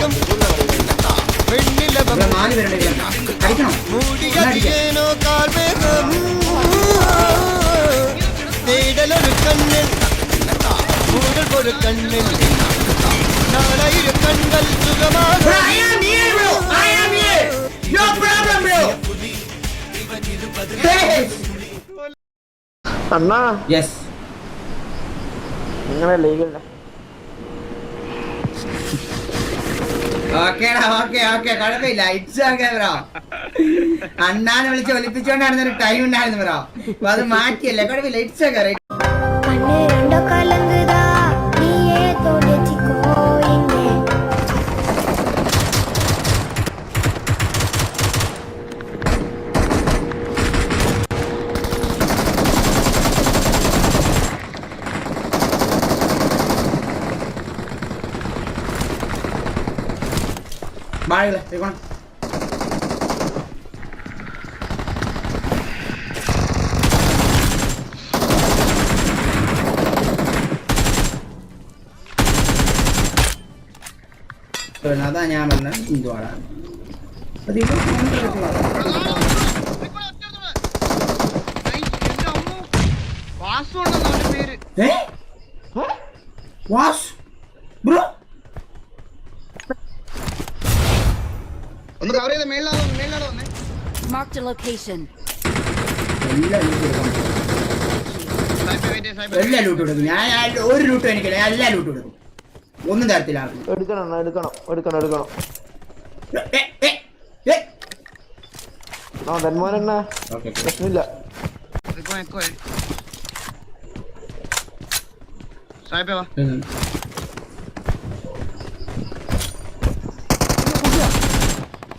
രാഗം. മൂടിയതിയേനോ കാൽവേഗം തേടലൊരു കണ്ണിൽ. മൂടൽ ഒരു കണ്ണിൽ. നാളായിരം കണ്ണൽ സുഖമാകും അണ്ണാ യെസ് am here, ബ്രോ അണ്ണാനെ വിളിച്ച് ഒലിപ്പിച്ചോണ്ടായിരുന്ന ഒരു ടൈം ഉണ്ടായിരുന്നു ബ്രോ അപ്പൊ അത് മാറ്റിയല്ലേ? കുഴപ്പമില്ല. ഇറ്റ്സ് ഓക്കെ ബാഴകളെ പോയിക്കോണം അതാ ഞാൻ പറഞ്ഞ ഹിന്ദുവാടാ അത് ഇത് ഏ? Was Marked a location. എല്ലാ ലൂട്ടും ഞാൻ ഒരു ലൂട്ടും എനിക്കില്ല. ഞാൻ എല്ലാ ലൂട്ടും എടുക്കും. ഒന്നും തരത്തില്ല എടുക്കണം എടുക്കണം. എടുക്കണം എടുക്കണം. ആ. പ്രശ്നമില്ല.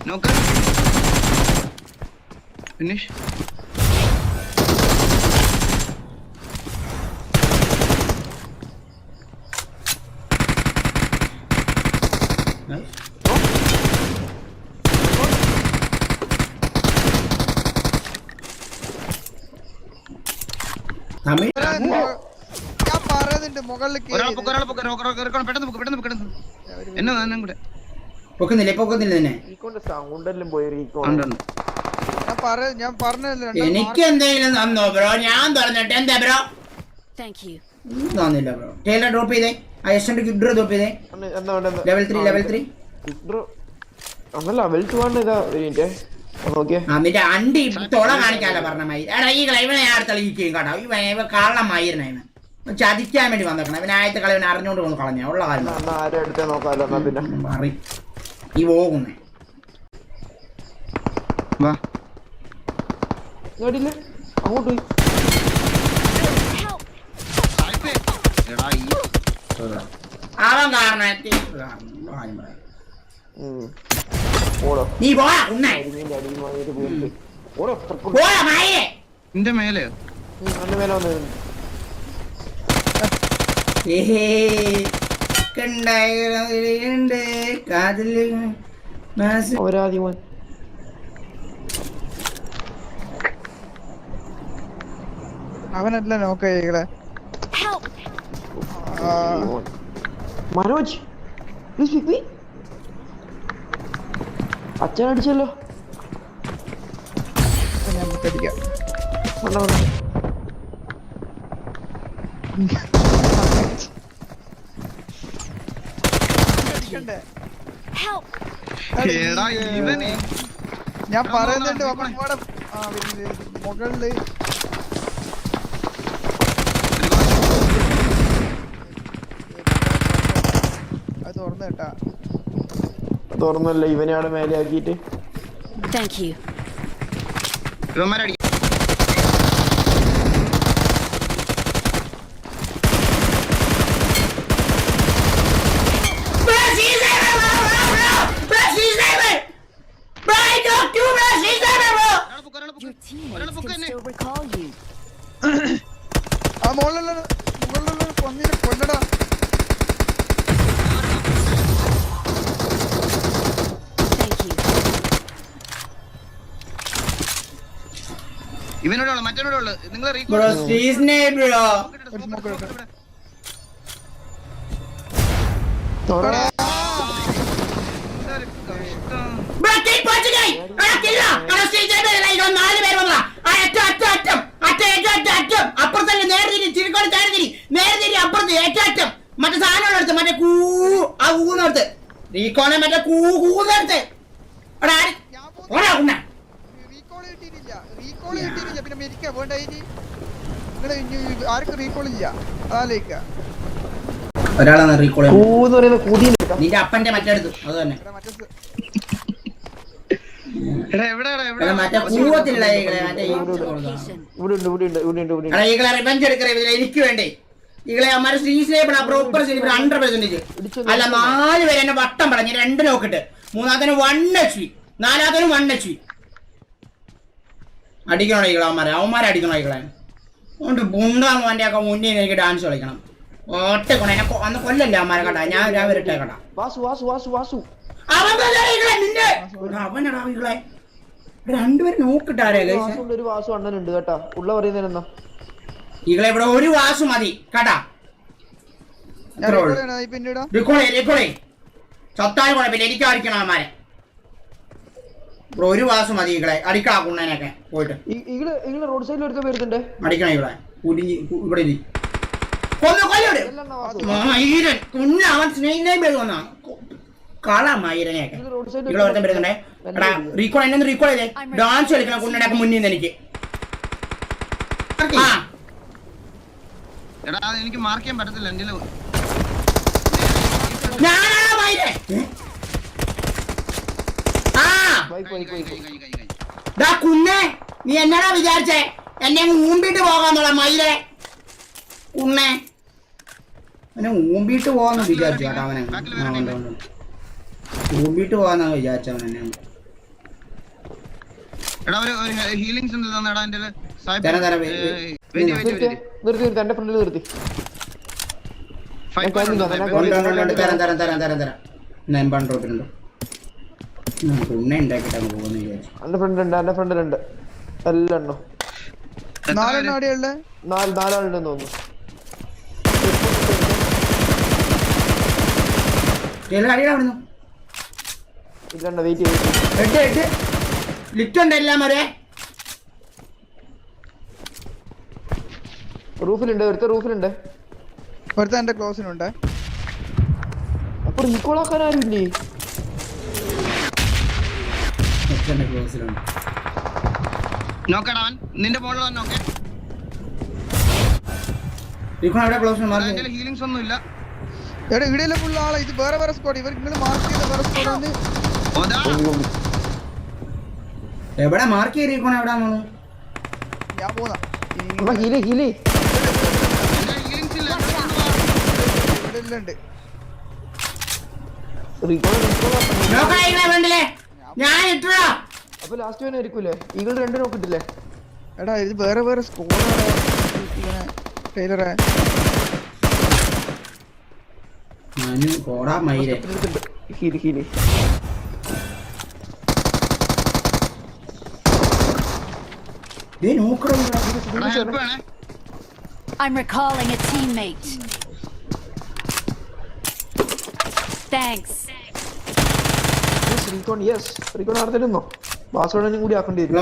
നോക്ക്. ഫിനിഷ് തമിഴ് ഞാൻ പറയുന്നുണ്ട് മുകളിൽ പെട്ടെന്ന് പെട്ടെന്ന് പെട്ടെന്ന് എന്നെ തന്നെ കൂടെ. പൊക്കുന്നില്ല പൊക്കുന്നില്ല തന്നെ സൗണ്ടെല്ലാം പോയി ഞാൻ ഞാൻ പറഞ്ഞല്ലോ എനിക്ക് എന്തെങ്കിലും തന്നോ ബ്രോ ഞാൻ പറഞ്ഞിട്ട് എന്താ ബ്രോ Thank you. ഒന്നും തന്നില്ല ബ്രോ ടൈലർ ഡ്രോപ്പ് ചെയ്തേ. അയസ്റ്റന്റ് ഗിഡ്രോ ഡ്രോപ്പ് ചെയ്തേ. ലെവൽ ത്രീ ലെവൽ ത്രീ അതല്ല വെൽറ്റ് വേണ്ട ഇതാ ഒരു മിനിറ്റ് നോക്കിയേ. എന്നിട്ട് അണ്ടി തൊള കാണിക്കാനല്ല പറഞ്ഞ മയി എടാ ഈ ഇവനെ ഞാൻ തെളിയിക്കുകയും കേട്ടോ. ഇവ കള്ളമായിരുന്നു ഇവൻ. ചതിക്കാൻ വേണ്ടി വന്നേക്കണം. ഇവൻ ആയത്തെ കളി അറിഞ്ഞോണ്ട് വന്ന് കളഞ്ഞ. ഉള്ള കാര്യം മാറി ഈ പോകുന്നേ. വാ. ഇങ്ങോട്ടില്ല അങ്ങോട്ട് പോയി കാരണം ഉം. ഓടോ നീ പോയാ ഉണ്ണേ അടിമീന്റെ അടിയിൽ വാങ്ങിയിട്ട് പോയിട്ട് ഓടോ അത്രക്കും പോയാ മായേ നിന്റെ മേലെയോ അന്ന് മേലെ വന്നത് ഏഹേ കണ്ടായിണ്ട് കാതിൽ മാസ് അവരാദ്യം മോൻ അവനല്ല നോക്ക് ചെയ്യണേ. മനോജ് അച്ഛൻ അടിച്ചല്ലോ. ഞാൻ പറയുന്നുണ്ട് മുകളിൽ തുറന്നു കേട്ടാ തുറന്നല്ല ഇവനെ അവിടെ മേലെ ആക്കിയിട്ട് താങ്ക് യു ഇവന്മാരടി അപ്പുറത്തല്ല, നേരെ തിരി, നേരെ തിരി. നേരെ തിരി, അപ്പുറത്ത്, ഏറ്റവും അറ്റം. മറ്റേ സാധനം എടുത്ത് മറ്റേ കൂ ആ ഊന്നടുത്ത് റീകോണെ മറ്റേ കൂ കൂന്നെടുത്ത് എടാ ആര്? ഞാൻ ഓടാ ഉണ്ണ. റീകോൾ കിട്ടിയില്ല പിന്നെ മെരിക്ക. വേണ്ട ഇനി നിങ്ങൾ ഇനി ആർക്കും റീകോൾ ഇല്ല. അതാലേക്ക ഒരാളാണ് റീകോൾ നിന്റെ അപ്പന്റെ അത് തന്നെ. എനിക്ക് വേണ്ടേ? അമ്മാരെ പ്രോപ്പർ സ്നേഹിപ്പണ ഹൺഡ്രഡ് പെർസെന്റേജ് അല്ല നാല് പേര് എന്നെ വട്ടം പറഞ്ഞ്. രണ്ട് നോക്കിട്ട് മൂന്നാമത്തെ വൺ എച്ച് പി നാലാമത്തേന് വൺ എച്ച് പി അടിക്കണോ ഈകളെ അവന്മാരെ? അവന്മാരെ അടിക്കണം ഈകളെ? അതുകൊണ്ട് ബുണ്ടാന്ന് അവന്റെ ഒക്കെ മുന്നിൽ എനിക്ക് ഡാൻസ് കളിക്കണം. ഒറ്റ കൊണ എന്നെ അന്ന് കൊല്ലല്ലേ അവന്മാരെ കണ്ട? ഞാൻ ഞാൻ വരട്ടെ കടാ അവനെടാ ഈകളെ. രണ്ടുപേരും നോക്കിട്ടാരേ ഒരു വാസു ഉണ്ട് ഒരു വാസു അണ്ണനുണ്ട് കേട്ടാ. ഉള്ള പറയുന്നതിനെന്നാ ഇവിടെ ഒരു വാസു മതി. കേട്ടാ? ഞാൻ ഇത്രേ റീകോൾ ഉള്ളൂ. ചെയ്യണോ ഇപ്പൊ എന്റെ ഇടാ റിക്കോളേ റിക്കോളേ ചത്താലും കുഴപ്പമില്ല എനിക്ക് അടിക്കണം അവന്മാരെ ബ്രോ ഒരു വാസം മതി ഈകളെ അടിക്കണ കുണ്ണനൊക്കെ പോയിട്ട്. ഇങ്ങൾ ഇങ്ങൾ റോഡ് സൈഡിൽ എടുത്ത് വരുന്നുണ്ട് അടിക്കണം ഇവിടെ കുടിഞ്ഞ് ഇവിടെ ഇനി കൊന്നു കൊല്ലോട്. എല്ലാം മയിരൻ കുഞ്ഞ അവൻ സ്നേഹിതയും പേര് വന്നാ. കള മയിരനെയൊക്കെ റോഡ് സൈഡിൽ ഇവിടെ ഒരുത്തൻ വരുന്നുണ്ടേ എടാ റീക്കോൾ എന്നെ റീക്കോൾ ചെയ്തേ. ഡാൻസ് കളിക്കണം കുണ്ണനൊക്കെ മുന്നിൽ നിന്ന് എനിക്ക്. ആ. എടാ എനിക്ക് മാർക്ക് ചെയ്യാൻ പറ്റത്തില്ല എന്റെ ഞാനാണ് മയിരൻ ആ പോയി പോയി പോയി പോയി. ഡാ കുഞ്ഞെ നീ എന്നടാ വിചാരിച്ചേ? എന്നെ ഊമ്പിട്ട് പോകാന്നുള്ള മയിലെ. കുണ്ണെ അവനെ ഊമ്പിട്ട് പോകാന്ന് വിചാരിച്ചു കേട്ടോ അവനെ. ഊമ്പിട്ട് പോകാന്നാ വിചാരിച്ചവൻ എന്നെ എടാ ഒരു ഹീലിംഗ്സ് ഉണ്ട് തന്നെടാ എന്റെ തരാം, തരാം, വേ- വേ- വെയിറ്റ് നിർത്തി ഫ്രണ്ടിൽ ഞാൻ. തരാം തരാം തരാം തരാം ഡ്രോപ്പിലുണ്ട് വിചാരിച്ചു. എന്റെ ഫ്രണ്ട് ഉണ്ട് എന്റെ ഫ്രണ്ടിലുണ്ട് എല്ലാം എണ്ണോ നാലെണ്ണം അവിടെയുള്ള നാല് നാലാളുണ്ടെന്ന് തോന്നുന്നു. ചില അടിയുടെ അവിടുന്ന്? ഇല്ലണ്ട വെയിറ്റ് ചെയ്ത് എട്ട് എട്ട്. ലിറ്റ് ഉണ്ട് എല്ലാം വരെ റൂഫിലുണ്ട് ഒരുത്ത റൂഫിലുണ്ട്. ഒരുത്ത എന്റെ ക്ലോസിനുണ്ട് അപ്പൊ റീകോൾ ആക്കാൻ ആരും എട്ട് ക്ലോസിലുണ്ട് നോക്കടാ അവൻ. നിന്റെ മുകളിൽ നോക്കേ. ഇപ്പോൾ അവിടെ ക്ലോസ് മാർക്ക് ഹീലിംഗ്സ് ഒന്നും ഇല്ല. എടാ ഇവിടെയല്ല ഫുൾ ആളെ. ഇത് വേറെ വേറെ സ്ക്വാഡ് ഇവർ നിങ്ങൾ മാർക്ക് ചെയ്ത വേറെ ഓതാ. എവിടെ മാർക്ക് ചെയ്തിരിക്കണോ എവിടെ നമ്മൾ ഞാൻ പോന്നാ. ഹീലി ഹീലി ഹീലിംഗ്സ് ഇല്ല. എന്നെ ഇവിടെ എല്ലാം ഉണ്ട് റീകോൾ റീകോൾ നോക്കാ വേണ്ടില്ലേ ഞാൻ ഇട്ടാ അപ്പൊ ലാസ്റ്റ് വേനെ ആയിരിക്കൂലേ ഈകൾ രണ്ട് നോക്കിട്ടില്ലേ? എടാ ഇത് വേറെ വേറെ സ്കോഡാണ് ഇങ്ങനെ ടൈലറെ മനു കോടാ മയിലെ. ഹീലി ഹീലി ദേ നോക്കടാ എടാ ഹെൽപ്പ് വേണേ I'm recalling a teammate. Thanks. Recon yes recon നടത്തിരുന്നോ പാസ്വേഡും കൂടി ആക്കേണ്ടി വരും.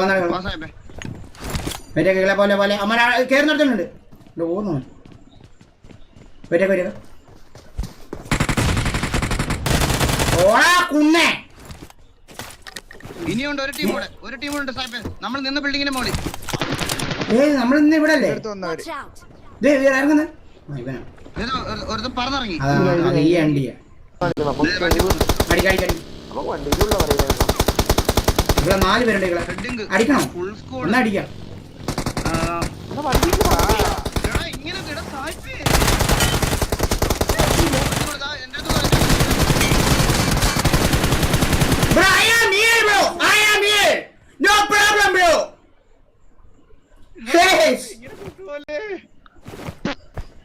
പോലെ പോലെ. അമ്മ കയറി നിർത്തുന്നുണ്ട് ഓന്നു വരെ വരെ ഓടാ കുന്നേ ഇനിയുണ്ട് ഒരു ടീം കൂടെ. ഒരു ടീം ഉണ്ട് സാഹിബേ നമ്മൾ നിന്ന ബിൽഡിങ്ങിന്റെ മോളി ഏയ് നമ്മൾ ഇന്ന് ഇവിടെ അല്ലേ. ദേ ഇത് ഒരു- ഒരുത്തൻ പറന്നിറങ്ങി വണ്ടിക്കുള്ള പറയുന്നത് ഇവിടെ നാല് പേരുണ്ട് ഇവിടെ അടിക്കണോ. എന്നാ അടിക്കാം.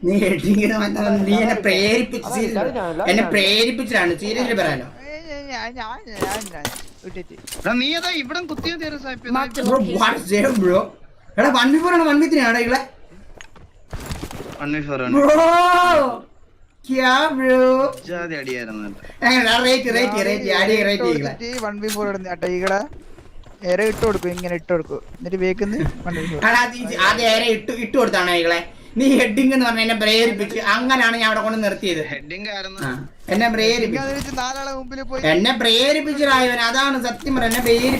നീ എന്നെ പ്രേരിപ്പിച്ച് എന്നെ പ്രേരിപ്പിച്ചിട്ടാണ്. സീരിയസ്ലി അല്ല, വിട്ടിട്ട്. നീ ഏതാ ഇവിടെ കുത്തിയ തീരെ സാഹിബേ ബ്രോ location. ബ്രോ എടാ വൺ ബി ഫോർ ആണ് വൺ ബി ത്രീ ആണോ ഇവിടെ ബ്രോ ക്യാ. റേറ്റ് റേറ്റ് റേറ്റ് അടി റേറ്റ് ചെയ്യില്ല വൺ ബി ഫോർ ഇടുന്ന കേട്ടോ. ഈകളെ ഏറെ ഇട്ട് കൊടുക്കും ഇങ്ങനെ ഇട്ട് കൊടുക്കും. എന്നിട്ട് വേക്കുന്ന അത് ഇട്ട് ഇട്ട് കൊടുത്താണ് ഈകളെ? നീ ഹെഡിങ് എന്ന് പറഞ്ഞ എന്നെ പ്രേരിപ്പിച്ച്. അങ്ങനെയാണ് ഞാൻ അവിടെ കൊണ്ട് നിർത്തിയത്. ഹെഡിങ് എന്നെ പ്രേരിപ്പിച്ചു. എന്നെ പ്രേരിപ്പിച്ചതായവൻ അതാണ് സത്യം പറ എന്നെ പ്രേരി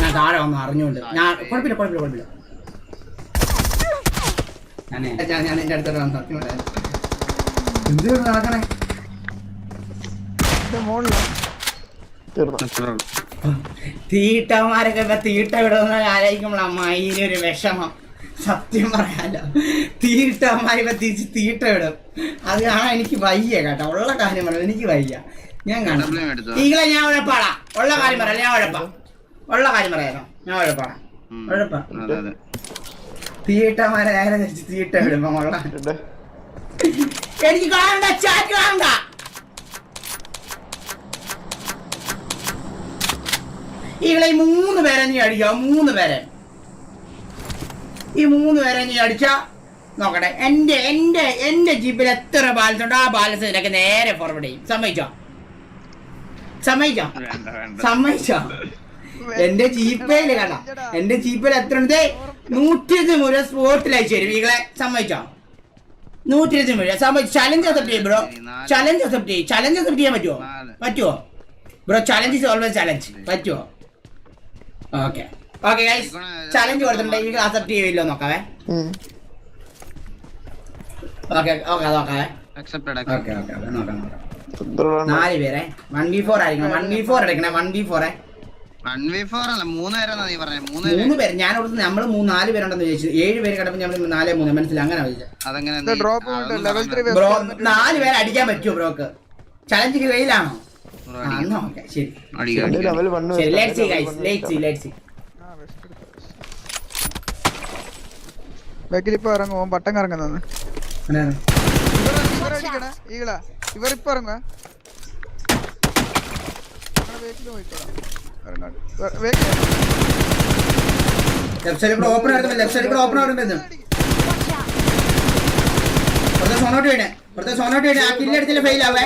ഞാൻ താഴെ ഒന്ന് അറിഞ്ഞുകൊണ്ട് ഞാൻ കുഴപ്പമില്ല കുഴപ്പമില്ല കുഴപ്പമില്ല. തീട്ടമാരൊക്കെ ഞാൻ ഞാൻ എന്റെ അടുത്തോട്ട് വന്ന് സത്യം പറയാം എന്ത് നടക്കണേ? ഇത് മുകളിലാണ് തീർന്നു. തീട്ടന്മാരൊക്കെ ഇപ്പൊ തീട്ട വിടുന്ന ആലോചിക്കുമ്പോൾ അമ്മായിനൊരു വിഷമം. സത്യം പറയാലോ. തീട്ട അമ്മായി പത്തിച്ച് തീട്ട ഇടും അത് കാണാൻ എനിക്ക് വയ്യ കേട്ടോ. ഉള്ള കാര്യം പറയാം എനിക്ക് വയ്യ. ഞാൻ കാണാം. ഈകളെ ഞാൻ ഉഴപ്പാടാ ഉള്ള കാര്യം പറയാം ഞാൻ ഉഴപ്പാ. ഉള്ള കാര്യം പറയാലോ. ഞാൻ ഉഴപ്പാടാ. ഉഴപ്പാ. തീട്ടമാരെ നേരെ തിരിച്ച് തീട്ട വിടുമ്പോ ഉള്ള എനിക്ക് കാണണ്ട ചാറ്റ് കാണണ്ട. ഇവളെ മൂന്ന് പേരെ നീ അടിക്കുക മൂന്ന് പേരെ. ഈ മൂന്ന് പേരെ നീ അടിച്ച? നോക്കട്ടെ. എന്റെ എന്റെ എന്റെ ജീപ്പിൽ എത്ര ബാലൻസ് ഉണ്ട് ആ ബാലൻസ് നിനക്ക് നേരെ ഫോർവേഡ് ചെയ്യും. സമ്മതിച്ചോ? സമ്മതിച്ചോ? സമ്മതിച്ചോ? എന്റെ ജീപ്പേ കണ്ട? എന്റെ ജീപ്പിൽ എത്ര ഉണ്ട്? ദേ, നൂറ്റിയഞ്ച് മുഴുവൻ സ്പോട്ടിൽ അയച്ചു തരും ഈകളെ. സമ്മതിച്ചോ? നൂറ്റിയഞ്ച് മുഴുവൻ. സമ്മതിച്ചു ചലഞ്ച് അക്സെപ്റ്റ് ചെയ്യും ബ്രോ ചലഞ്ച് അക്സെപ്റ്റ് ചെയ്യും. ചലഞ്ച് അക്സെപ്റ്റ് ചെയ്യാൻ പറ്റുമോ. പറ്റുമോ bro challenge is always challenge പറ്റുമോ okay okay guys challenge class accept ചെയ്യില്ലോ നോക്കാവേ. ഓക്കെ ഓക്കെ നോക്കാവേ. അക്സെപ്റ്റഡ് ഓക്കെ ഓക്കെ നോക്കാം? നാല് പേരെ. വൺ വി ഫോർ ആയിരിക്കണം. വൺ വി ഫോർ എടുക്കണേ. വൺ വി ഫോറേ മൂന്ന് പേര്. ഞാൻ അവിടുന്ന് നമ്മൾ മൂന്ന് നാല് പേരുണ്ടെന്ന് ചോദിച്ചു ഏഴ് പേര് കിടപ്പോൾ നമ്മൾ നാലേ മൂന്ന്. മനസ്സിൽ അങ്ങനെ level ബ്രോ നാല് പേരെ അടിക്കാൻ പറ്റുമോ ബ്രോക്ക് ചലഞ്ച് കയ്യിലാണോ ശരി അടിക്കാം, രണ്ട് അടിക്കാം. level one ശരി വെച്ചാ let see level guys one let see വെച്ചാ. ലെറ്റ് സി ബാക്കിൽ ഇപ്പൊ ഇറങ്ങും. പട്ടം അടിക്കണേ. ഈകളാ. ഇവർ ഇപ്പൊ ഇറങ്ങുക ലെഫ്റ്റ് കൂടെ ഓപ്പൺ ആയിരുന്നു ലെഫ്റ്റ് സൈഡ് കൂടെ ഓപ്പൺ ആയിരുന്നു പുറത്തെ സോണോട്ട് വീണ് പുറത്തെ സോണോട്ട് വീണ് ആ കില്ലെടുത്തില്ല ഫെയിൽ ആവേ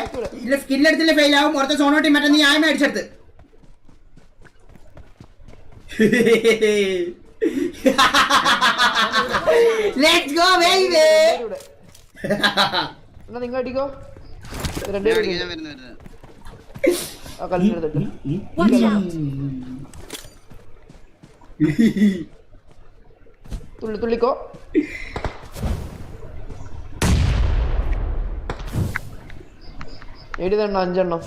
കില്ലെടുത്തില്ല ഫെയിൽ ആവും. പുറത്തെ സോണോട്ടി മറ്റേ നീ ആയ്മ അടിച്ചെടുത്ത്. Let's go baby. എന്നാ നിങ്ങൾ അടിക്കോ? രണ്ടുപേരും. ആ out! തുള്ളി തുള്ളിക്കോ? എഴുതെണ്ണ അഞ്ചെണ്ണം?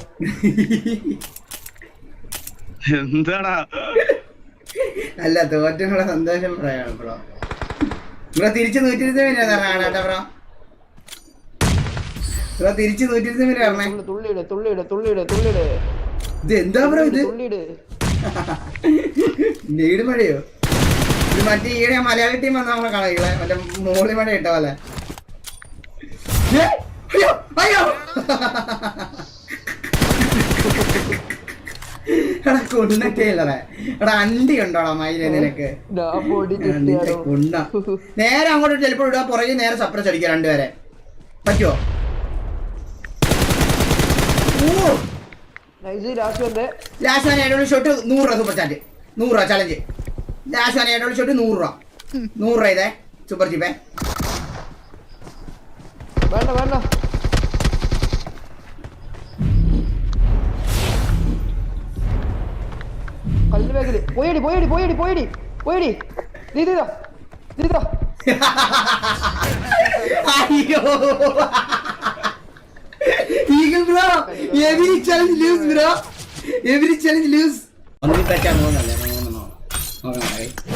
എന്താടാ? അല്ല തോറ്റങ്ങളെ സന്തോഷം പറയാം ബ്രോ ബ്രോ തിരിച്ച് നൂറ്റി ഇരുപത് മിനിറ്റ് കേട്ടോ ബ്രോ. ബ്രോ തിരിച്ച് നൂറ്റി ഇരുപത് മിനിറ്റ് പറഞ്ഞേ തുള്ളി തുള്ളിയിട് തുള്ളിയിട് തുള്ളിയിട് തുള്ളിയിട്. ഇത് എന്താ ബ്രോ ഇത്? നീട് മഴയോ? ഇത് മറ്റേ ഈടെ മലയാളി ടീം വന്ന നമ്മളെ കളയിലെ മറ്റേ മോളി മഴ ഇട്ട പോലെ. ഏ, അയ്യോ അയ്യോ. എടാ കൊണ്ടൊക്കെ ഇല്ലടേ എടാ അണ്ടി ഉണ്ടോടാ മയിലെ നിനക്ക് നിന്റെ നേരെ അങ്ങോട്ട് ചിലപ്പോൾ ഇടുക പുറകെ നേരെ സപ്രസ് അടിക്കുക രണ്ടുപേരെ. പറ്റുമോ വൺ ഏഴോട് ഷോട്ട് നൂറ് രൂപ സൂപ്പർ ചാറ്റ് നൂറ് രൂപ ചലഞ്ച് ലാസ്റ്റ് വൺ ഏഴോട് ഷോട്ട് നൂറ് രൂപ. നൂറ് രൂപ ഇതേ സൂപ്പർ ചിപ്പേ വേണ്ട വേണ്ട. പോയടി പോയടി പോയടി പോയടി പോയടി. ദീദിതാ ദീദിതാ അയ്യോ. Eagle bro every challenge lose bro every challenge lose ഒന്നിൽ പറ്റാൻ പോകുന്നല്ലേ മൂന്ന് നോക്കാം